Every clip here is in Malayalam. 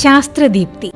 ശാസ്ത്രദീപ്തി.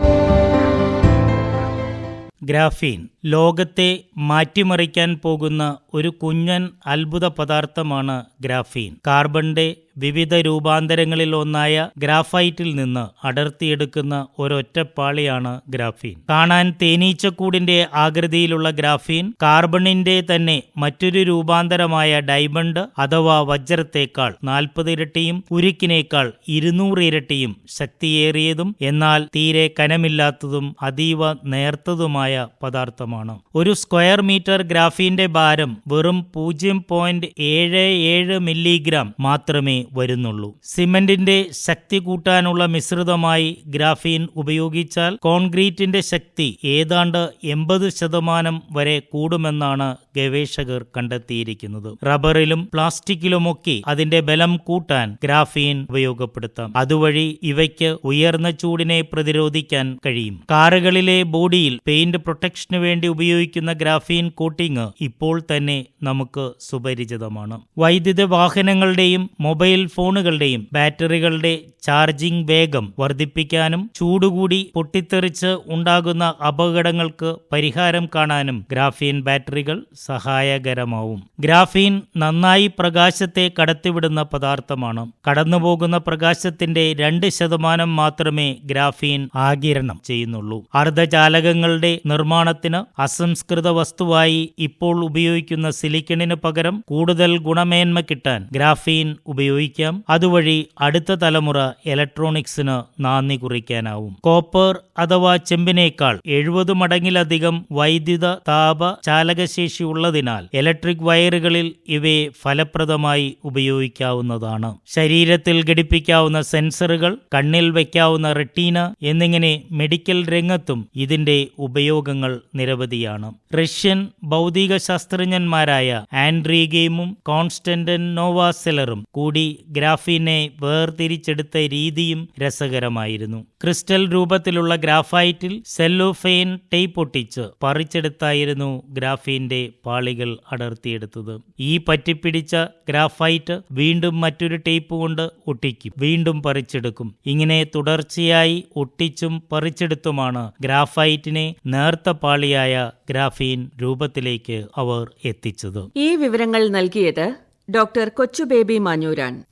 ഗ്രാഫീൻ ലോകത്തെ മാറ്റിമറിക്കാൻ പോകുന്ന ഒരു കുഞ്ഞൻ അത്ഭുത പദാർത്ഥമാണ് ഗ്രാഫീൻ. കാർബണിന്റെ വിവിധ രൂപാന്തരങ്ങളിൽ ഒന്നായ ഗ്രാഫൈറ്റിൽ നിന്ന് അടർത്തിയെടുക്കുന്ന ഒരൊറ്റപ്പാളിയാണ് ഗ്രാഫീൻ. കാണാൻ തേനീച്ചക്കൂടിന്റെ ആകൃതിയിലുള്ള ഗ്രാഫീൻ കാർബണിന്റെ തന്നെ മറ്റൊരു രൂപാന്തരമായ ഡയമണ്ട് അഥവാ വജ്രത്തേക്കാൾ നാൽപ്പത് ഇരട്ടിയും ഉരുക്കിനേക്കാൾ ഇരുന്നൂറ് ഇരട്ടിയും ശക്തിയേറിയതും എന്നാൽ തീരെ കനമില്ലാത്തതും അതീവ നേർത്തതുമായ പദാർത്ഥമാണ്. ഒരു സ്ക്വയർ മീറ്റർ ഗ്രാഫീന്റെ ഭാരം വെറും പൂജ്യം പോയിന്റ് ഏഴ് ഏഴ് മില്ലിഗ്രാം മാത്രമേ വരുന്നുള്ളൂ. സിമന്റിന്റെ ശക്തി കൂട്ടാനുള്ള മിശ്രിതമായി ഗ്രാഫീൻ ഉപയോഗിച്ചാൽ കോൺക്രീറ്റിന്റെ ശക്തി ഏതാണ്ട് എൺപത് ശതമാനം വരെ കൂടുമെന്നാണ് ഗവേഷകർ കണ്ടെത്തിയിരിക്കുന്നത്. റബ്ബറിലും പ്ലാസ്റ്റിക്കിലുമൊക്കെ അതിന്റെ ബലം കൂട്ടാൻ ഗ്രാഫീൻ ഉപയോഗപ്പെടുത്താം. അതുവഴി ഇവയ്ക്ക് ഉയർന്ന ചൂടിനെ പ്രതിരോധിക്കാൻ കഴിയും. കാറുകളിലെ ബോഡിയിൽ പെയിന്റ് പ്രൊട്ടക്ഷന് വേണ്ടി ഉപയോഗിക്കുന്ന ഗ്രാഫീൻ കോട്ടിംഗ് ഇപ്പോൾ തന്നെ നമുക്ക് സുപരിചിതമാണ്. വൈദ്യുത വാഹനങ്ങളുടെയും മൊബൈൽ ഫോണുകളുടെയും ബാറ്ററികളുടെ ചാർജിംഗ് വേഗം വർദ്ധിപ്പിക്കാനും ചൂടുകൂടി പൊട്ടിത്തെറിച്ച് ഉണ്ടാകുന്ന അപകടങ്ങൾക്ക് പരിഹാരം കാണാനും ഗ്രാഫീൻ ബാറ്ററികൾ സഹായകരമാവും. ഗ്രാഫീൻ നന്നായി പ്രകാശത്തെ കടത്തിവിടുന്ന പദാർത്ഥമാണ്. കടന്നുപോകുന്ന പ്രകാശത്തിന്റെ രണ്ട് ശതമാനം മാത്രമേ ഗ്രാഫീൻ ആകിരണം ചെയ്യുന്നുള്ളൂ. അർദ്ധചാലകങ്ങളുടെ നിർമ്മാണത്തിന് അസംസ്കൃത വസ്തുവായി ഇപ്പോൾ ഉപയോഗിക്കുന്ന സിലിക്കണിന് പകരം കൂടുതൽ ഗുണമേന്മ കിട്ടാൻ ഗ്രാഫീൻ ഉപയോഗിക്കാം അതുവഴി അടുത്ത തലമുറ ഇലക്ട്രോണിക്സിന് നാന്ദി കുറിക്കാനാവും. കോപ്പർ അഥവാ ചെമ്പിനേക്കാൾ എഴുപത് മടങ്ങിലധികം വൈദ്യുത താപ ചാലകശേഷി ഉള്ളതിനാൽ ഇലക്ട്രിക് വയറുകളിൽ ഇവയെ ഫലപ്രദമായി ഉപയോഗിക്കാവുന്നതാണ്. ശരീരത്തിൽ ഘടിപ്പിക്കാവുന്ന സെൻസറുകൾ കണ്ണിൽ വയ്ക്കാവുന്ന റെട്ടീന എന്നിങ്ങനെ മെഡിക്കൽ രംഗത്തും ഇതിന്റെ ഉപയോഗങ്ങൾ നിരവധിയാണ്. റഷ്യൻ ഭൗതിക ശാസ്ത്രജ്ഞന്മാരായ ആൻഡ്രി ഗെയിമും കോൺസ്റ്റന്റൻ നോവാസെലറും കൂടി ഗ്രാഫീനെ വേർതിരിച്ചെടുത്ത രീതിയും രസകരമായിരുന്നു. ക്രിസ്റ്റൽ രൂപത്തിലുള്ള ഗ്രാഫൈറ്റിൽ സെല്ലോഫെയിൻ ടേപ്പ് ഒട്ടിച്ച് പറിച്ചെടുത്തായിരുന്നു ഗ്രാഫീന്റെ പാളികൾ അടർത്തിയെടുത്തത്. ഈ പറ്റിപ്പിടിച്ച ഗ്രാഫൈറ്റ് വീണ്ടും മറ്റൊരു ടേപ്പ് കൊണ്ട് ഒട്ടിക്കും വീണ്ടും പറിച്ചെടുക്കും. ഇങ്ങനെ തുടർച്ചയായി ഒട്ടിച്ചും പറിച്ചെടുത്തുമാണ് ഗ്രാഫൈറ്റിനെ നേർത്ത പാളിയായ ഗ്രാഫീൻ രൂപത്തിലേക്ക് അവർ എത്തിച്ചത്. ഈ വിവരങ്ങൾ നൽകിയത് ഡോക്ടർ കൊച്ചുബേബി മാഞ്ഞൂരാൻ.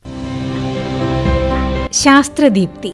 ശാസ്ത്രദീപ്തി.